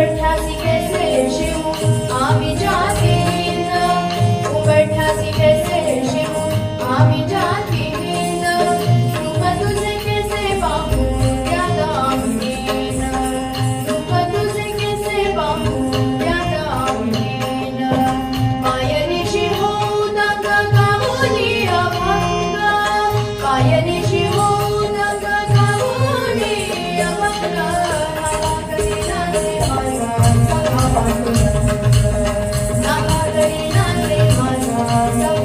उमठ्यासी कैसे शिवू आम्ही आम्ही जातीन रूप तुझे कैसे पाहू त्याला आवडीन रूप तुझे कैसे पाहू त्याला आवडीन पायनिशी होऊ नका काहुनी अभंग पायनिशी होऊ love.